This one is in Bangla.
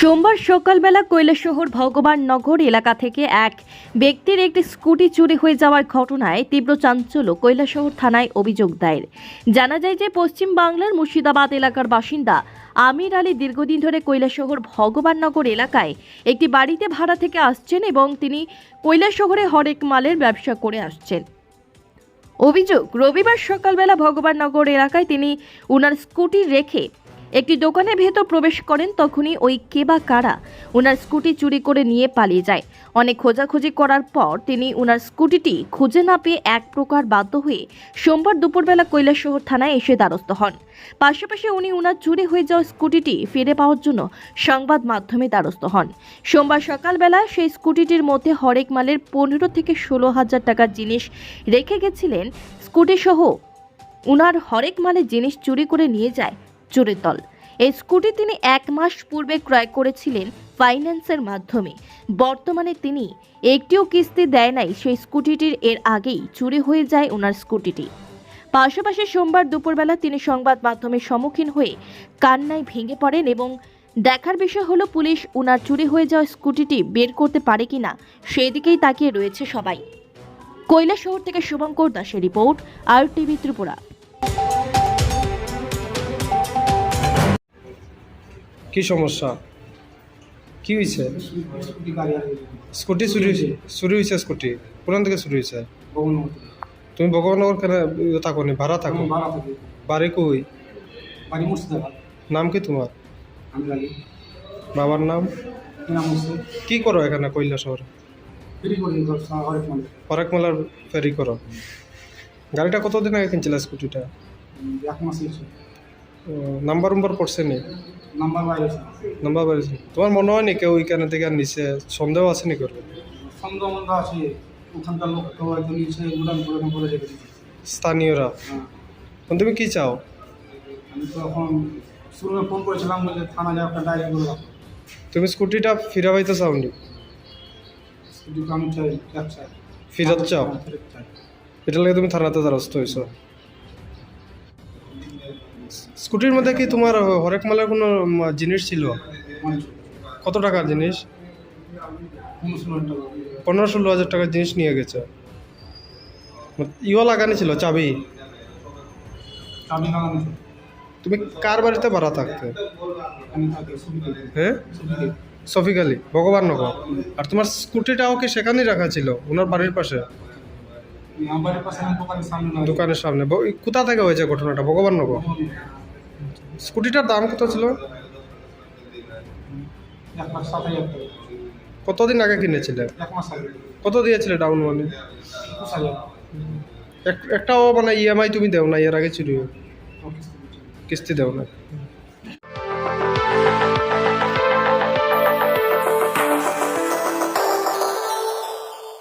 সোমবার সকালবেলা কৈলাসহর ভগবাননগর এলাকা থেকে এক ব্যক্তির একটি স্কুটি চুরি হয়ে যাওয়ার ঘটনায় তীব্র চাঞ্চল্য কৈলাসহর থানায় অভিযোগ দায়ের। জানা যায় যে পশ্চিম বাংলার মুর্শিদাবাদ এলাকার বাসিন্দা আমির আলী দীর্ঘদিন ধরে কৈলাসহর ভগবাননগর এলাকায় একটি বাড়িতে ভাড়া থেকে আসছেন এবং তিনি কৈলাসহরে হরেক মালের ব্যবসা করে আসছেন। অভিযোগ রবিবার সকালবেলা ভগবাননগর এলাকায় তিনি উনার স্কুটি রেখে একটি দোকানের ভেতর প্রবেশ করেন তখনই ওই কে বা কারা? ওনার স্কুটি চুরি করে নিয়ে পালিয়ে যায়। অনেক খোঁজাখুঁজি করার পর তিনি ওনার স্কুটিটি খুঁজে না পেয়ে এক প্রকার বাধ্য হয়ে সোমবার দুপুরবেলা কৈলাসহর থানায় এসে দ্বারস্থ হন। পাশাপাশি উনি ওনার চুরি হয়ে যাওয়া স্কুটিটি ফিরে পাওয়ার জন্য সংবাদ মাধ্যমে দ্বারস্থ হন। সোমবার সকালবেলা সেই স্কুটিটির মধ্যে হরেক মালের পনেরো থেকে ষোলো হাজার টাকার জিনিস রেখে গেছিলেন। স্কুটি সহ উনার হরেক মালের জিনিস চুরি করে নিয়ে যায় চোরের দল। এই স্কুটি তিনি এক মাস পূর্বে ক্রয় করেছিলেন ফাইন্যান্সের মাধ্যমে। বর্তমানে তিনি একটিও কিস্তি দেয় নাই, সেই স্কুটিটির এর আগেই চুরি হয়ে যায় ওনার স্কুটিটি। পাশাপাশি সোমবার দুপুরবেলা তিনি সংবাদ মাধ্যমের সম্মুখীন হয়ে কান্নায় ভেঙে পড়েন এবং দেখার বিষয় হলো, পুলিশ ওনার চুরি হয়ে যাওয়া স্কুটিটি বের করতে পারে কিনা সেই দিকেই তাকিয়ে রয়েছে সবাই। কৈলাসহর থেকে শুভঙ্কর দাসের রিপোর্ট আর টিভি ত্রিপুরা। কি সমস্যা? কি হয়েছে স্কুটি চুরি হয়েছে চুরি হয়েছে স্কুটি। কোন থেকে চুরি হয়েছে তুমি ভগবানগর কেন থাকো নি? ভাড়া থাকো। বাড়ি কই? নাম কি তোমার? বাবার নাম? কি করো এখানে ফেরি করি হরেক মেলার ফেরি করো। গাড়িটা কতদিন আগে কিনছিল স্কুটিটা? নাম্বার উম্বার পড়ছে নি? নাম্বার বাইরে নাম্বার তোমার মনে হয় নি কেউ ওইখানে থেকে নিচে সন্দেহ আছে নি করবে সন্দেহ মন্দ আছে। ওখানকার লোক তো একজন নিচে উড়ান করে করে রেখেছে স্থানীয়রা? হ্যাঁ। এখন তুমি কি চাও? আমি তো এখন শুরু ফোন করেছিলাম বলে থানা যাওয়া একটা ডায়েরি করে রাখো তুমি স্কুটিটা ফিরা পাইতে চাও নি? স্কুটি আমি চাই ফিরত চাও? হ্যাঁ, এটা লাগে তুমি থানাতে দ্বারস্থ হয়েছো স্কুটির মধ্যে কি তোমার হরেক মালের কোনো জিনিস ছিল? কত টাকার জিনিস? পনেরো ষোলো হাজার টাকার জিনিস নিয়ে গেছে। ইও লাগানি ছিল চাবি। তুমি কার বাড়িতে ভাড়া থাকতে? হ্যাঁ? সফিক আলী ভগবান নগর। আর তোমার স্কুটিটাও কি সেখানেই রাখা ছিল ওনার বাড়ির পাশে? দোকানের সামনে কোথা থেকে হয়েছে ঘটনাটা ভগবান নগর। স্কুটিটার দাম কত ছিল? কতদিন আগে কিনেছিলে? এক মাস আগে কত দিয়েছিলে ডাউন মানে একটাও মানে ইএমআই তুমি দেও না এর আগে চুরি কিস্তি দেও না